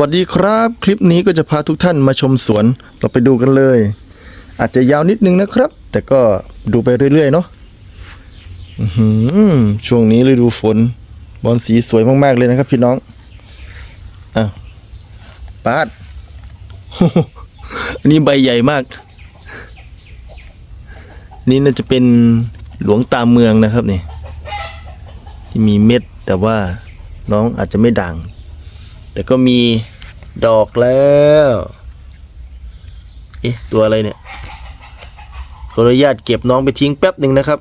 วัสดีครับ คลิปนี้ก็จะพาทุกท่านมาชมสวน เราไปดูกันเลย อาจจะยาวนิดนึงนะครับ แต่ก็ดูไปเรื่อยๆเนาะช่วงนี้ฤดูฝน บอลสีสวยมากๆเลยนะครับ พี่น้องอ้าวปาดอันนี้ใบใหญ่มาก นี่น่าจะเป็นหลวงตาเมืองนะครับนี่ที่มีเม็ดแต่ว่าน้องอาจจะไม่ด่าง แต่ก็มีดอกแล้วเอ๊ะตัวอะไรเนี่ยขออนุญาตเก็บน้องไปทิ้งแป๊บหนึ่งนะครับ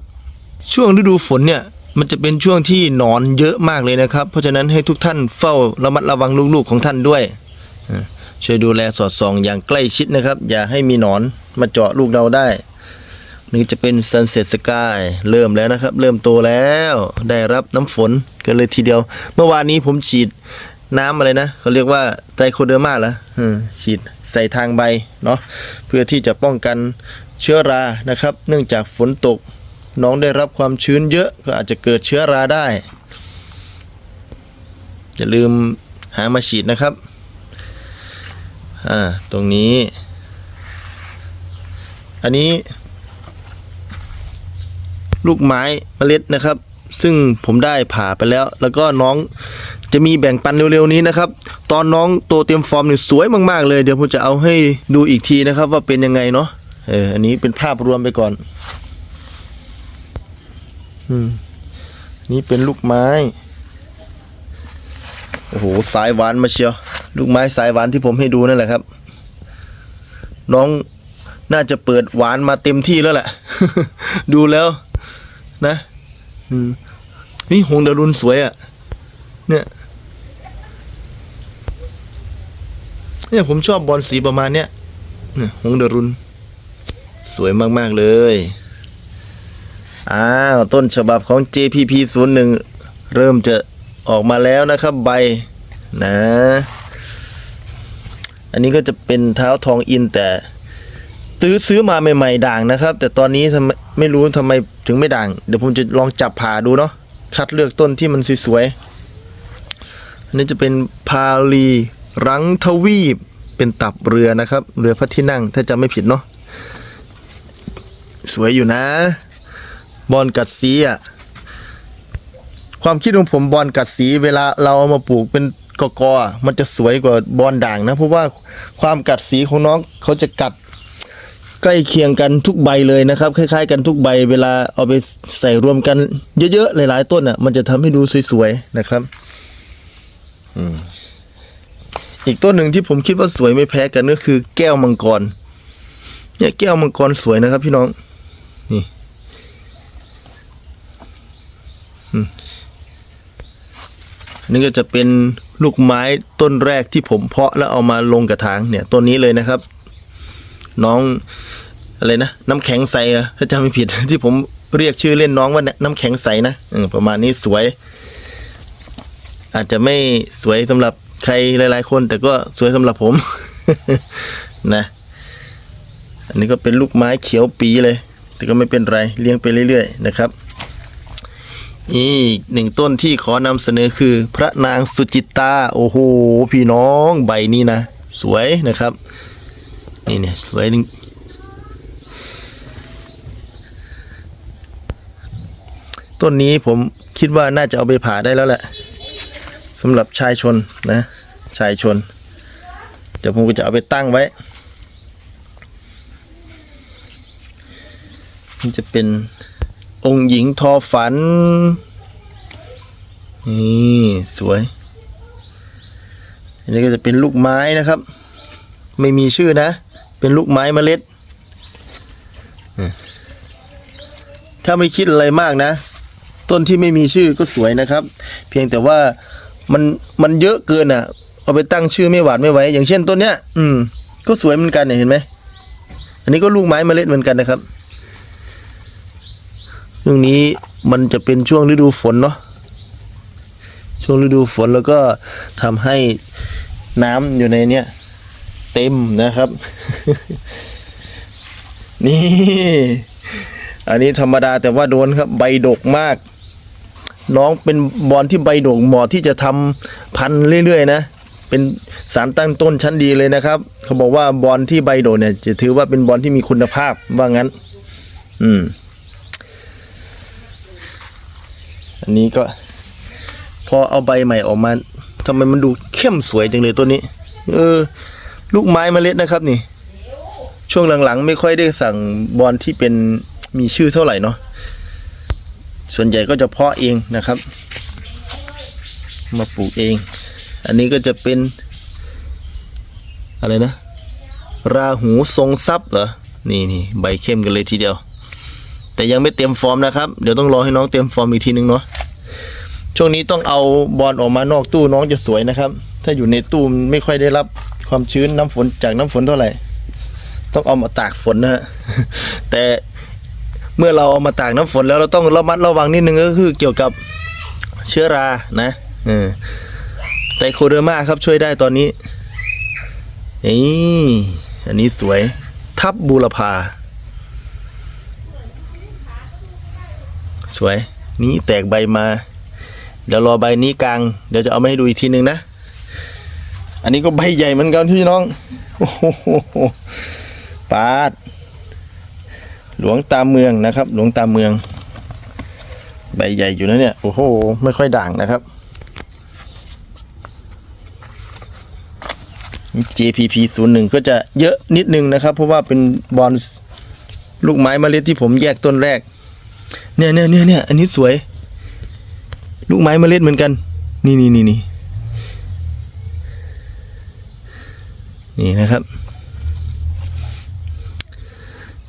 ช่วงฤดูฝนเนี่ยมันจะเป็นช่วงที่หนอนเยอะมากเลยนะครับ เพราะฉะนั้นให้ทุกท่านเฝ้าระมัดระวังลูกๆของท่านด้วยช่วยดูแลสอดส่องอย่างใกล้ชิดนะครับ อย่าให้มีหนอนมาเจาะลูกเราได้นี่จะเป็น Sunset Sky เริ่มแล้วนะครับ เริ่มโตแล้วได้รับน้ำฝนกันเลยทีเดียว เมื่อวานนี้ผมฉีด น้ำอะไรนะเขาเรียกว่าไตรโคเดอร์มาเหรอฉีดใส่ทางใบเนาะเพื่อที่จะป้องกันเชื้อรานะครับ เนื่องจากฝนตกน้องได้รับความชื้นเยอะก็อาจจะเกิดเชื้อราได้อย่าลืมหามาฉีดนะครับอ่าตรงนี้ อันนี้ ลูกไม้เมล็ดนะครับ ซึ่งผมได้ผ่าไปแล้ว แล้วก็น้อง จะมีแบ่งปันเร็วๆนี้นะครับ ตอนน้องโตเตรียมฟอร์มเนี่ยสวยมาก ๆ เลย เดี๋ยวผมจะเอาให้ดูอีกทีนะครับ ว่าเป็นยังไงเนาะเอออันนี้เป็นภาพรวมไปก่อน อืมนี่เป็นลูกไม้ โอ้โห สายหวานมาเชียว ลูกไม้สายหวานที่ผมให้ดูนั่นแหละครับ น้องน่าจะเปิดหวานมาเต็มที่แล้วแหละ ดูแล้วนะ อืมนี่หงดารุนสวยอะ่ะ เนี่ย เนี่ยผมชอบบอลสีประมาณเนี้ยเนี่ยหงส์ดรุน สวยมาก ๆ เลย อ้าวต้นฉบับของ JPP 0 1เริ่มจะออกมาแล้วนะครับใบนะ อันนี้ก็จะเป็นเท้าทองอินแต่ซื้อซื้อมาใหม่ ๆ ด่างนะครับ แต่ตอนนี้ทำไมไม่รู้ทำไมถึงไม่ด่าง เดี๋ยวผมจะลองจับผ่าดูเนาะคัดเลือกต้นที่มันสวยๆอันนี้จะเป็นพาลี รังทวีปเป็นตับเรือนะครับ เรือพระที่นั่งถ้าจำไม่ผิดเนาะสวยอยู่นะ บอลกัดสีอะความคิดของผมบอลกัดสีเวลาเราเอามาปลูกเป็นกอกๆอะมันจะสวยกว่าบอลด่างนะ เพราะว่าความกัดสีของน้องเขาจะกัดใกล้เคียงกันทุกใบเลยนะครับ คล้าย ๆ กันทุกใบ เวลาเอาไปใส่รวมกันเยอะๆหลาย ๆ ต้นอะ มันจะทำให้ดูสวยๆนะครับ อืม อีกต้นหนึ่งที่ผมคิดว่าสวยไม่แพ้กันก็คือ แก้วมังกร เนี่ยแก้วมังกรสวยนะครับ พี่น้อง นี่นี่ก็จะเป็นลูกไม้ต้นแรกที่ผมเพาะแล้วเอามาลงกระถางเนี่ยต้นนี้เลยนะครับ น้องอะไรนะน้ำแข็งใสอะถ้าจำไม่ผิด ที่ผมเรียกชื่อเล่นน้องว่าน้ำแข็งใสนะอประมาณนี้สวย อาจจะไม่สวยสำหรับ ใครหลาย ๆ คนแต่ก็สวยสำหรับผม นะ อันนี้ก็เป็นลูกไม้เขียวปีเลย แต่ก็ไม่เป็นไรเลี้ยงไปเรื่อย ๆ นะครับอีกหนึ่งต้นที่ขอนำเสนอคือ พระนางสุจิตตาโอ้โหพี่น้องใบนี้นะ สวยนะครับ นี่เนี่ยสวยจริงต้นนี้ผมคิดว่าน่าจะเอาไปผ่าได้แล้วแหละ สำหรับชายชนนะ ชายชน เดี๋ยวผมก็จะเอาไปตั้งไว้ นี่จะเป็นองค์หญิงทอฝัน นี่สวย อันนี้ก็จะเป็นลูกไม้นะครับ ไม่มีชื่อนะ เป็นลูกไม้เมล็ด ถ้าไม่คิดอะไรมากนะ ต้นที่ไม่มีชื่อก็สวยนะครับ เพียงแต่ว่า มันมันเยอะเกินอะ เอาไปตั้งชื่อไม่หวาดไม่ไหวอย่างเช่นต้นเนี้ย อืม ก็สวยเหมือนกันเนี่ยเห็นไหมอันนี้ก็ลูกไม้เมล็ดเหมือนกันนะครับช่วงนี้มันจะเป็นช่วงฤดูฝนเนาะช่วงฤดูฝนแล้วก็ทำให้น้ำอยู่ในเนี้ยเต็มนะครับ นี่ อันนี้ธรรมดาแต่ว่าโดนครับ ใบดกมาก น้องเป็นบอลที่ใบดกเหมาะที่จะทำพันเรื่อยๆนะ เป็นสารตั้งต้นชั้นดีเลยนะครับ เขาบอกว่าบอลที่ใบโดดเนี่ย จะถือว่าเป็นบอลที่มีคุณภาพว่างั้น อืม อันนี้ก็ พอเอาใบใหม่ออกมาทำไมมันดูเข้มสวยจังเลยตัวนี้ เออ ลูกไม้เมล็ดนะครับนี่ ช่วงหลังๆ ไม่ค่อยได้สั่งบอลที่เป็นมีชื่อเท่าไหร่เนาะ ส่วนใหญ่ก็จะเพาะเองนะครับ มาปลูกเอง อันนี้ก็จะเป็น อะไรนะ ราหูทรงทรัพย์เหรอ นี่นี่ใบเข้มกันเลยทีเดียว แต่ยังไม่เต็มฟอร์มนะครับ เดี๋ยวต้องรอให้น้องเต็มฟอร์มอีกทีนึงเนาะ ช่วงนี้ต้องเอาบอลออกมานอกตู้น้องจะสวยนะครับ ถ้าอยู่ในตู้ไม่ค่อยได้รับความชื้นน้ำฝนจากน้ำฝนเท่าไหร่ ต้องเอามาตากฝนนะฮะ แต่ เมื่อเราเอามาตากน้ำฝนแล้วเราต้องระมัดระวังนิดนึงก็คือเกี่ยวกับเชื้อรานะเออไตโคเดอร์มาครับช่วยได้ตอนนี้นี่อันนี้สวยทับบูรพา สวย นี่แตกใบมา เดี๋ยวรอใบนี้กลาง เดี๋ยวจะเอามาให้ดูอีกทีนึงนะ อันนี้ก็ใบใหญ่เหมือนกันพี่น้อง โอ้โหปาด หลวงตาเมืองนะครับ หลวงตาเมือง ใบใหญ่อยู่นะเนี่ย โอ้โห ไม่ค่อยด่างนะครับ JPP 0 1ก็จะเยอะนิดนึงนะครับ เพราะว่าเป็นบอลลูกไม้เมล็ดที่ผมแยกต้นแรก เนี่ยเนี่ยเนี่ยเนี่ยอันนี้สวย ลูกไม้เมล็ดเหมือนกัน นี่นี่นี่นี่นี่นะครับ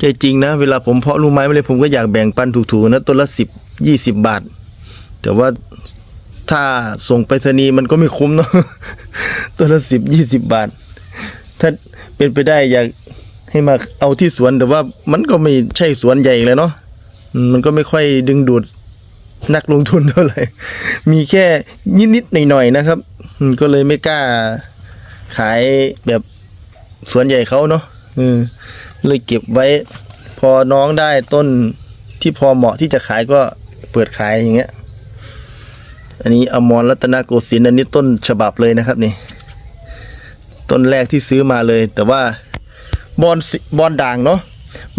ใจจริงนะ เวลาผมเพาะลูกไม้เมล็ดผมก็อยากแบ่งปันถูกๆนะต้นละสิบยี่สิบบาท แต่ว่าถ้าส่งไปรษณีย์มันก็ไม่คุ้มเนาะต้นละสิบยี่สิบบาท ถ้าเป็นไปได้อยากให้มาเอาที่สวนแต่ว่ามันก็ไม่ใช่สวนใหญ่เลยเนาะมันก็ไม่ค่อยดึงดูดนักลงทุนเท่าไหร่ มีแค่นิดๆหน่อยๆนะครับ ก็เลยไม่กล้าขายแบบสวนใหญ่เขาเนาะอืม เลยเก็บไว้ พอน้องได้ต้นที่พอเหมาะที่จะขายก็เปิดขายอย่างเงี้ย อันนี้อมรรัตนโกสินทร์อันนี้ต้นฉบับเลยนะครับนี่ ต้นแรกที่ซื้อมาเลย แต่ว่าบอลสิบอลด่างเนาะ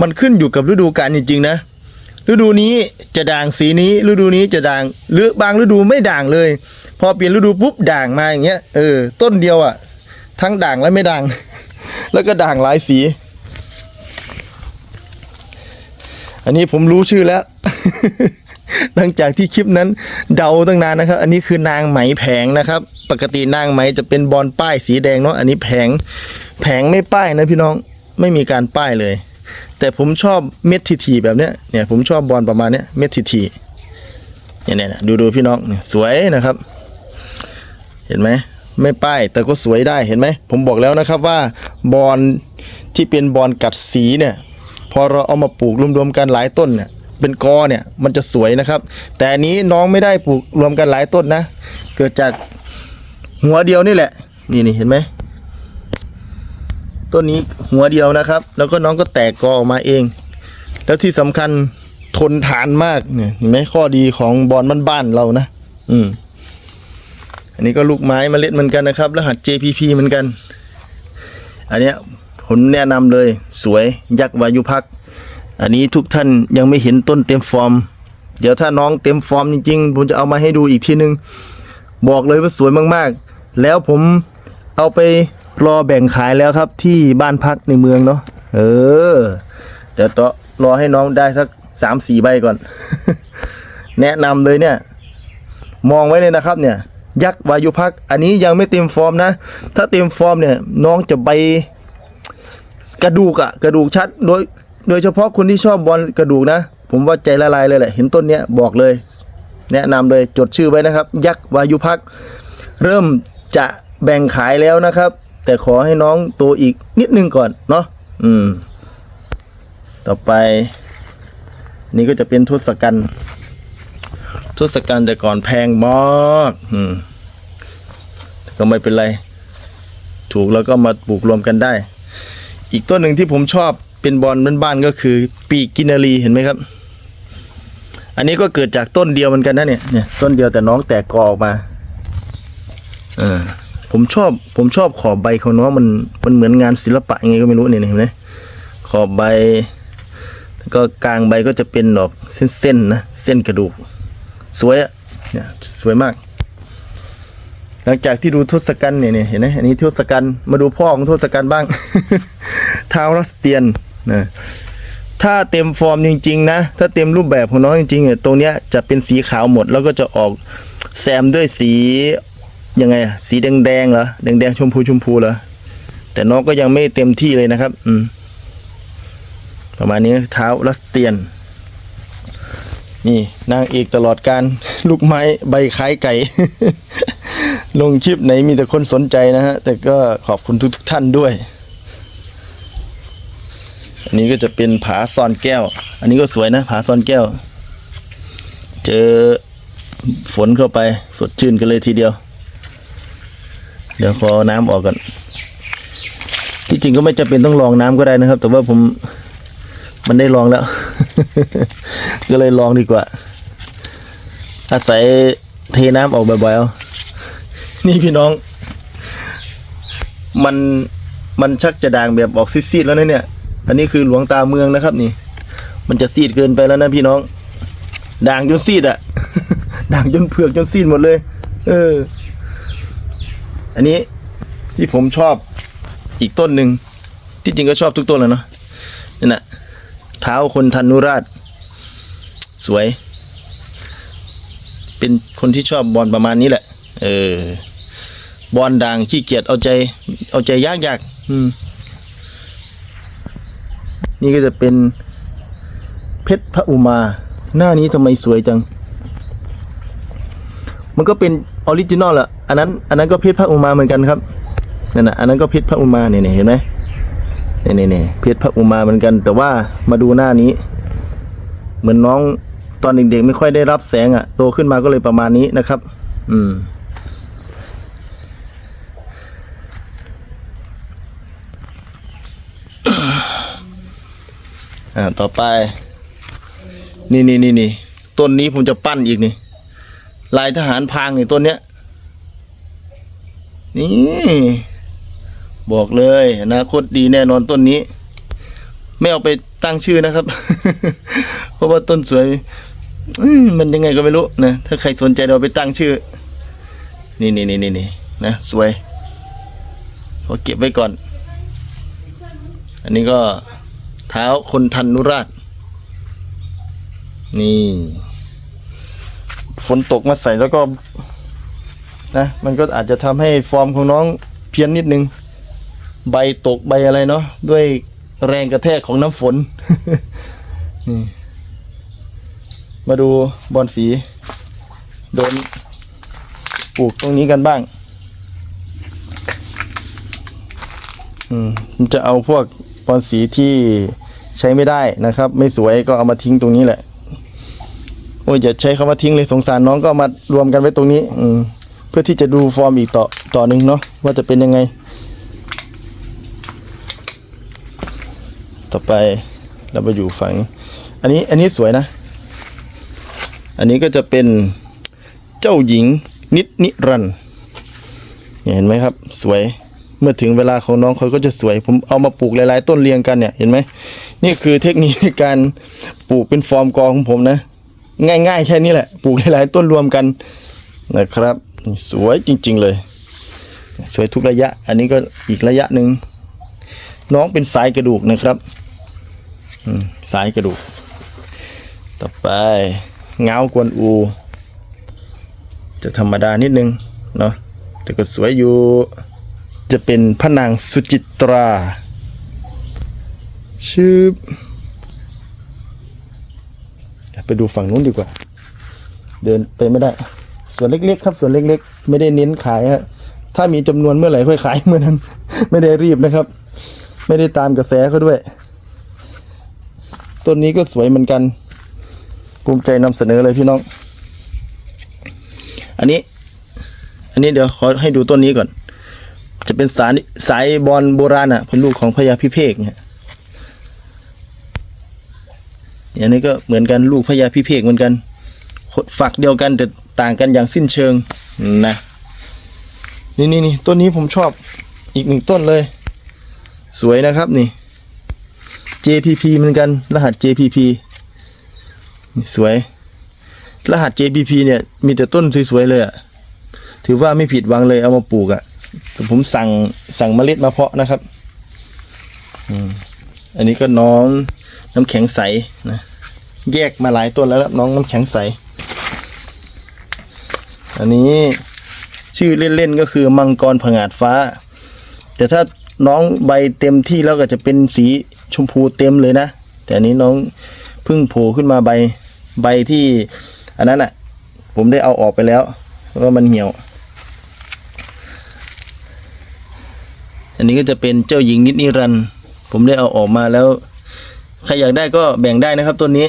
มันขึ้นอยู่กับฤดูกาลจริงๆนะฤดูนี้จะด่างสีนี้ ฤดูนี้จะด่างหรือบางฤดูไม่ด่างเลย พอเปลี่ยนฤดูปุ๊บด่างมาอย่างเงี้ยเออต้นเดียวอะ่ะ ทั้งด่างและไม่ด่าง แล้วก็ด่างหลายสี อันนี้ผมรู้ชื่อแล้ว หลังจากที่คลิปนั้นเดาตั้งนานนะครับ อันนี้คือนางไหมแผงนะครับ ปกตินางไหมจะเป็นบอลป้ายสีแดงเนาะอันนี้แผงแผงไม่ป้ายนะพี่น้องไม่มีการป้ายเลย แต่ผมชอบเม็ดทีๆแบบเนี้ยเนี่ยผมชอบบอลประมาณเนี้ยเม็ดทีๆเนี่ยเนี่ยดูดูพี่น้องสวยนะครับ เห็นไหมไม่ป้ายแต่ก็สวยได้เห็นไหมผมบอกแล้วนะครับว่าบอลที่เป็นบอลกัดสีเนี่ย พอเราเอามาปลูกรวมๆกันหลายต้นเนี่ยเป็นกอเนี่ยมันจะสวยนะครับ แต่อันนี้น้องไม่ได้ปลูกรวมกันหลายต้นนะ เกิดจากหัวเดียวนี่แหละ นี่นี่เห็นไหมต้นนี้หัวเดียวนะครับ แล้วก็น้องก็แตกกอออกมาเอง แล้วที่สำคัญทนทานมากเนี่ยเห็นไหมข้อดีของบอลบ้านๆเรานะ อืม อันนี้ก็ลูกไม้เมล็ดเหมือนกันนะครับ รหัส JPP เหมือนกัน อันเนี้ย ผมแนะนำเลย สวยยักษ์วายุพัก อันนี้ทุกท่านยังไม่เห็นต้นเต็มฟอร์ม เดี๋ยวถ้าน้องเต็มฟอร์มจริงๆ ผมจะเอามาให้ดูอีกทีนึง บอกเลยว่าสวยมากๆ แล้วผมเอาไปรอแบ่งขายแล้วครับที่บ้านพักในเมืองเนาะเออเดี๋ยวต่อรอให้น้องได้สักสามสี่ใบก่อน แนะนำเลยเนี่ย มองไว้เลยนะครับเนี่ยยักษ์วายุพัก อันนี้ยังไม่เต็มฟอร์มนะ ถ้าเต็มฟอร์มเนี่ย น้องจะใบ กระดูกอะกระดูกชัดโดยโดยเฉพาะคนที่ชอบบอลกระดูกนะ ผมว่าใจละลายเลยแหละ เห็นต้นเนี้ยบอกเลย แนะนำเลยจดชื่อไว้นะครับ ยักษ์วายุพัก เริ่มจะแบ่งขายแล้วนะครับ แต่ขอให้น้องโตอีกนิดนึงก่อนเนาะอืม ต่อไป นี่ก็จะเป็นทศกัณฐ์ทศกัณฐ์แต่ก่อนแพงมากอืมก็ไม่เป็นไร ถูกแล้วก็มาปลูกรวมกันได้ อีกต้นหนึ่งที่ผมชอบเป็นบอลบ้านๆก็คือ ปีกกินารีเห็นไหมครับ อันนี้ก็เกิดจากต้นเดียวเหมือนกันนะเนี่ยเนี่ยต้นเดียวแต่น้องแตกกอออกมาเออผผมชอบผมชอบขอบใบของน้องมันมันเหมือนงานศิลปะยังไงก็ไม่รู้เนี่ยเห็นไหมขอบใบก็กลางใบก็จะเป็นดอกเส้นๆนะเส้นกระดูก สวยอะเนี่ยสวยมาก หลังจากที่ดูทศกัณฐ์เนี่ยเนี่ยเห็นไหมอันนี้ทศกัณฐ์มาดูพ่อของทศกัณฐ์บ้างท้าวรัสเตียนนะถ้าเต็มฟอร์มจริง ๆ นะ ถ้าเต็มรูปแบบของน้องจริงๆเนี่ยตรงเนี้ยจะเป็นสีขาวหมดแล้วก็จะออกแซมด้วยสียังไงอะสีแดงๆเหรอแดงๆชมพูชมพูเหรอแต่น้องก็ยังไม่เต็มที่เลยนะครับ อืมประมาณนี้เท้ารัสเตียน นี่นางเอกตลอดการลูกไม้ใบคล้ายไก่ ลงคลิปไหนมีแต่คนสนใจนะฮะ แต่ก็ขอบคุณทุกทท่านด้วย อันนี้ก็จะเป็นผาซ่อนแก้ว อันนี้ก็สวยนะ ผาซ่อนแก้ว เจอฝนเข้าไปสดชื่นกันเลยทีเดียว เดี๋ยวขอน้ำออกก่อนที่จริงก็ไม่จำเป็นต้องลองน้ำก็ได้นะครับ แต่ว่าผมมันได้ลองแล้ว ก็เลยลองดีกว่าอาศัยเทน้ำออกบ่อยๆเอา นี่พี่น้อง มันมันชักจะด่างแบบออกซีดๆแล้วนะเนี่ย อันนี้คือหลวงตาเมืองนะครับ นี่ มันจะซีดเกินไปแล้วนะพี่น้อง ด่างจนซีดอะด่างจนเผือกจนซีดหมดเลย เออ อันนี้ที่ผมชอบอีกต้นหนึ่งที่จริงก็ชอบทุกต้นเลยเนาะนี่นะเท้าคนทันุราช สวย เป็นคนที่ชอบบอลประมาณนี้แหละ เออ บอลด่างขี้เกียจเอาใจ เอาใจยากยากอืม นี่ก็จะเป็น เพชรพระอุมา หน้านี้ทำไมสวยจัง มันก็เป็นออริจินอลอะอันนั้น อันนั้นก็เพชรพระอุมาเหมือนกันครับนั่นน่ะอันนั้นก็เพชรพระอุมาเนี่ยๆเห็นไหมนี่นี่นี่เพชรพระอุมาเหมือนกัน แต่ว่ามาดูหน้านี้ เหมือนน้องตอนเด็กๆไม่ค่อยได้รับแสงอะ่ะ โตขึ้นมาก็เลยประมาณนี้นะครับ อืม อ่าต่อไป นี่นี่นี่นี่ต้นนี้ผมจะปั้นอีกนี่ลายทหารพรางนี่ต้นเนี้ยนี่บอกเลยอนาคตดีแน่นอนต้นนี้ ไม่เอาไปตั้งชื่อนะครับ เพราะว่าต้นสวยมมันยังไงก็ไม่รู้นะถ้าใครสนใจเราไปตั้งชื่อ นี่นี่นี่นี่นี่นะสวยขอเก็บไว้ก่อน อันนี้ก็ เท้าคนทันนุราช นี่ ฝนตกมาใส่แล้วก็นะมันก็อาจจะทำให้ฟอร์มของน้องเพี้ยนนิดนึง ใบตกใบอะไรเนาะด้วยแรงกระแทกของน้ำฝน นี่ มาดูบอลสี โดนปลูกตรงนี้กันบ้าง อืมจะเอาพวก บอลสีที่ใช้ไม่ได้นะครับ ไม่สวยก็เอามาทิ้งตรงนี้แหละ โอ้ยอย่าใช้คำว่าทิ้งเลยสงสารน้องก็มารวมกันไว้ตรงนี้ อืมเพื่อที่จะดูฟอร์มอีกต่อต่อหนึ่งเนาะว่าจะเป็นยังไง ต่อไปเราไปอยู่ฝั่งอันนี้อันนี้สวยนะ อันนี้ก็จะเป็นเจ้าหญิงนิดนิรันด์เห็นไหมครับ สวย เมื่อถึงเวลาของน้องเขาก็จะสวย ผมเอามาปลูกหลายๆ ต้นเรียงกันเนี่ยเห็นไหมนี่คือเทคนิคในการปลูกเป็นฟอร์มกอของผมนะ ง่าย ๆ แค่นี้แหละปลูกหลายๆ ต้นรวมกันนะครับสวยจริง ๆ เลย สวยทุกระยะ อันนี้ก็อีกระยะหนึ่งน้องเป็นสายกระดูกนะครับอืมสายกระดูก ต่อไปเงากวนอู จะธรรมดานิดนึงเนาะแต่ก็สวยอยู่ จะเป็นพระนางสุจิตราชื่อไปดูฝั่งนู้นดีกว่า เดินไปไม่ได้ ส่วนเล็กๆ ครับ ส่วนเล็ก ๆ ไม่ได้เน้นขายฮะถ้ามีจำนวนเมื่อไหร่ค่อยขายเมื่อนั้น ไม่ได้รีบนะครับ ไม่ได้ตามกระแสเขาด้วย ต้นนี้ก็สวยเหมือนกันภูมิใจนำเสนอเลยพี่น้อง อันนี้ อันนี้เดี๋ยวขอให้ดูต้นนี้ก่อน จะเป็นสายสายบอลโบราณอะเป็นลูกของพญาพิเภกเนี่ยอันนี้ก็เหมือนกันลูกพญาพิเภกเหมือนกันฝักเดียวกันแต่ต่างกันอย่างสิ้นเชิงนะนี่นี่นี่ต้นนี้ผมชอบอีกหนึ่งต้นเลย สวยนะครับนี่ JPP เหมือนกันรหัส JPP สวย รหัส JPP เนี่ยมีแต่ต้นสวยๆเลยอะ ถือว่าไม่ผิดหวังเลยเอามาปลูกอะแต่ผมสั่งสั่งเมล็ดมาเพาะนะครับอันนี้ก็น้องน้ำแข็งใสนะแยกมาหลายต้นแล้วน้องน้ำแข็งใส อันนี้ชื่อเล่นๆก็คือมังกรผงาดฟ้า แต่ถ้าน้องใบเต็มที่แล้วก็จะเป็นสีชมพูเต็มเลยนะ แต่อันนี้น้องเพิ่งโผล่ขึ้นมาใบใบที่ อันนั้นอะ ผมได้เอาออกไปแล้วเพราะว่ามันเหี่ยว อันนี้ก็จะเป็นเจ้าหญิงนิดนิรันด์ผมได้เอาออกมาแล้ว ใครอยากได้ก็แบ่งได้นะครับต้นนี้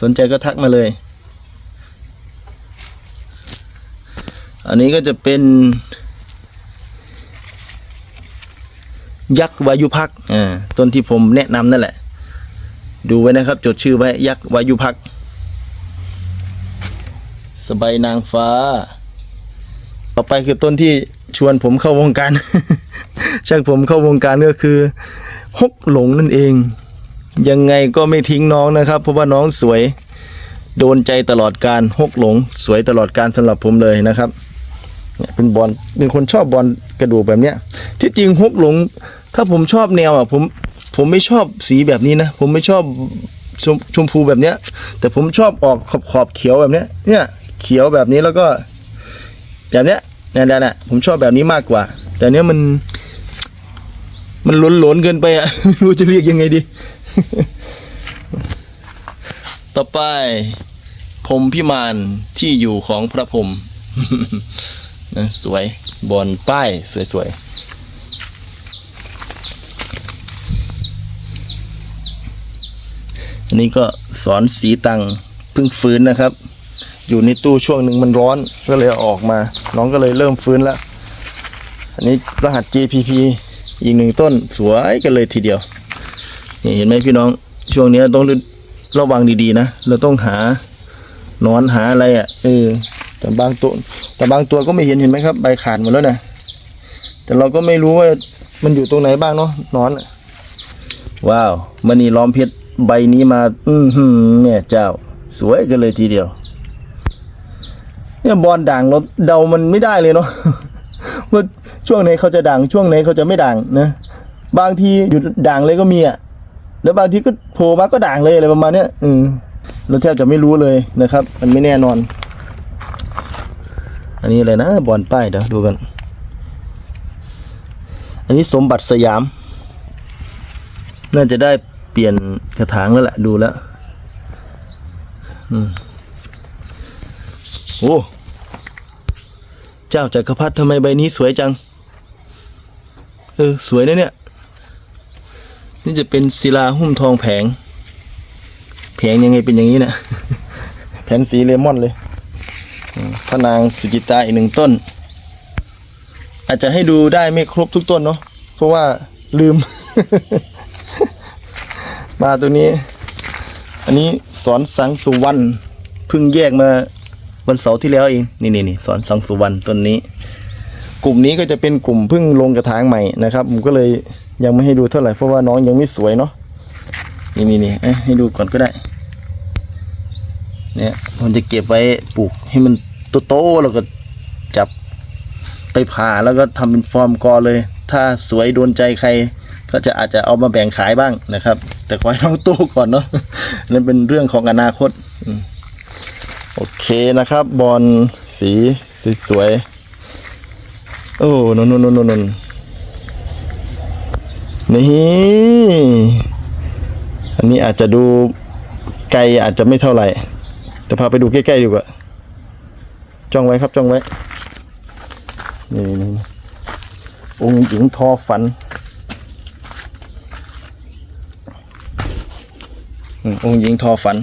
สนใจก็ทักมาเลย อันนี้ก็จะเป็น ยักษ์วายุพักอ่าต้นที่ผมแนะนำนั่นแหละ ดูไว้นะครับ จดชื่อไว้ยักษ์วายุพักสบายนางฟ้า ต่อไปคือต้นที่ ชวนผมเข้าวงการช่างผมเข้าวงการก็คือฮกหลงนั่นเอง ยังไงก็ไม่ทิ้งน้องนะครับ เพราะว่าน้องสวย โดนใจตลอดการฮกหลง สวยตลอดการสำหรับผมเลยนะครับเนี่ยเป็นบอลเป็นคนชอบบอลกระดูกแบบเนี้ย ที่จริงฮกหลง ถ้าผมชอบแนวอะผมผมไม่ชอบสีแบบนี้นะ ผมไม่ชอบชมชมพูแบบเนี้ย แต่ผมชอบออกขอบขอบเขียวแบบเนี้ยเนี่ย เขียวแบบนี้แล้วก็ แบบเนี้ย นี่ยนี่ยเนี่ยผมชอบแบบนี้มากกว่า แต่เนี้ยมัน มันหลนหลนๆเกินไปอะไม่รู้จะเรียกยังไงดี ต่อไปพรมพิมานที่อยู่ของพระพรมนะสวยบอนป้าย สวยๆอันนี้ก็สอนสีตังเพิ่งฟื้นนะครับ อยู่ในตู้ช่วงหนึ่งมันร้อนก็เลยออกมา น้องก็เลยเริ่มฟื้นแล้ว อันนี้รหัส JPP อีกหนึ่งต้นสวยกันเลยทีเดียวนี่เห็นไหมพี่น้องช่วงนี้ต้องระวังดีๆนะ เราต้องหาหนอนหาอะไรอะเออแต่บางตัวแต่บางตัวก็ไม่เห็นเห็นไหมครับ ใบขาดหมดแล้วนะแต่เราก็ไม่รู้ว่ามันอยู่ตรงไหนบ้างเนาะนอนว้าวมันนี่ล้อมเพชรใบนี้มา อือหือเนี่ยเจ้า สวยกันเลยทีเดียว เนี่ยบอลด่างเราเดามันไม่ได้เลยเนาะว่าช่วงไหนเขาจะด่างช่วงไหนเขาจะไม่ด่างนะบางทีอยู่ด่างเลยก็มีอะแล้วบางทีก็โผล่มาก็ด่างเลยอะไรประมาณเนี้ยอืมเราแทบจะไม่รู้เลยนะครับ มันไม่แน่นอน อันนี้อะไรนะบอลป้ายเดี๋ยวดูกัน อันนี้สมบัติสยาม น่าจะได้เปลี่ยนกระถางแล้วแหละดูแล้ว อืม โอ้เจ้าจักรพรรดิทำไมใบนี้สวยจัง เออ สวยนะเนี่ย นี่จะเป็นศิลาหุ้มทองแผง แผงยังไงเป็นอย่างนี้นะแผ่นสีเลมอนเลยพระนางสุจิตาอีกหนึ่งต้น อาจจะให้ดูได้ไม่ครบทุกต้นเนาะเพราะว่าลืม มาตัวนี้ อันนี้สอนสังสุวรรณเพิ่งแยกมา วันเสาร์ที่แล้วเองนี่นี่นี่สอนสังสุวรรณต้นนี้ กลุ่มนี้ก็จะเป็นกลุ่มเพิ่งลงกระถางใหม่นะครับผมก็เลยยังไม่ให้ดูเท่าไหร่เพราะว่าน้องยังไม่สวยเนาะนี่นี่นี่ให้ดูก่อนก็ได้ เนี่ยผมจะเก็บไว้ปลูกให้มันโตๆแล้วก็จับไปผ่าแล้วก็ทำเป็นฟอร์มกอเลย ถ้าสวยโดนใจใคร ก็จะอาจจะเอามาแบ่งขายบ้างนะครับ แต่ขอให้น้องโตก่อนเนาะนั่นเป็นเรื่องของอนาคต โอเคนะครับบอลสีสวยโอ้นนนนนนนี่อันนี้อาจจะดูไกลอาจจะไม่เท่าไหร่เพาไปดูใกล้ๆดีกว่าจ้องไว้ครับจ้องไว้นี่นี่องค์หญิงทอฝันองค์หญิงทอฝัน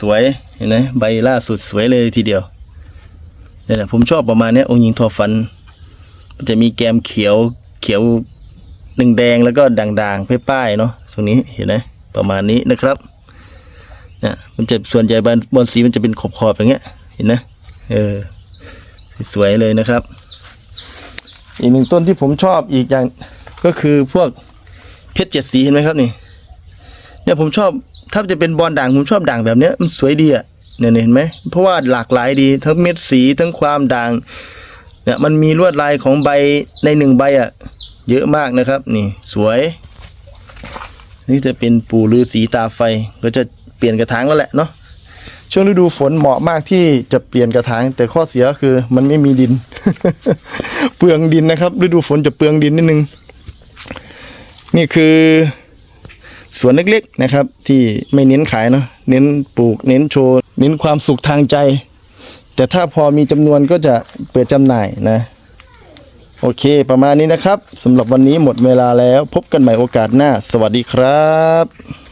สวย เห็นไหมใบล่าสุดสวยเลยทีเดียวเนี่ยแหละผมชอบประมาณนี้องค์หญิงทอฝัน มันจะมีแกมเขียวเขียวหนึ่งแดงแล้วก็ด่างๆป้ายๆเนาะตรงนี้เห็นไหมประมาณนี้นะครับเนี่ยมันจะส่วนใหญ่บนบนสีมันจะเป็นขอบๆอย่างเงี้ย เห็นไหมเออสวยเลยนะครับ อีกหนึ่งต้นที่ผมชอบอีกอย่างก็คือพวกเพชรเจ็ดสีเห็นไหมครับนี่เนี่ยผมชอบ ถ้าจะเป็นบอลด่างผมชอบด่างแบบเนี้ยมันสวยดีอะเนี่ยเห็นไหมเพราะว่าหลากหลายดีทั้งเม็ดสีทั้งความด่างเนี่ยมันมีลวดลายของใบในหนึ่งใบอะเยอะมากนะครับ นี่สวย นี่จะเป็นปู่ฤาษีตาไฟก็จะเปลี่ยนกระถางแล้วแหละเนาะช่วงฤดูฝนเหมาะมากที่จะเปลี่ยนกระถาง แต่ข้อเสียก็คือมันไม่มีดิน เปลืองดินนะครับ ฤดูฝนจะเปลืองดินนิดนึง นี่คือ สวนเล็กๆนะครับ ที่ไม่เน้นขายเนาะเน้นปลูกเน้นโชว์ เน้นความสุขทางใจ แต่ถ้าพอมีจำนวนก็จะเปิดจำหน่ายนะ โอเค ประมาณนี้นะครับสำหรับวันนี้หมดเวลาแล้ว พบกันใหม่โอกาสหน้า สวัสดีครับ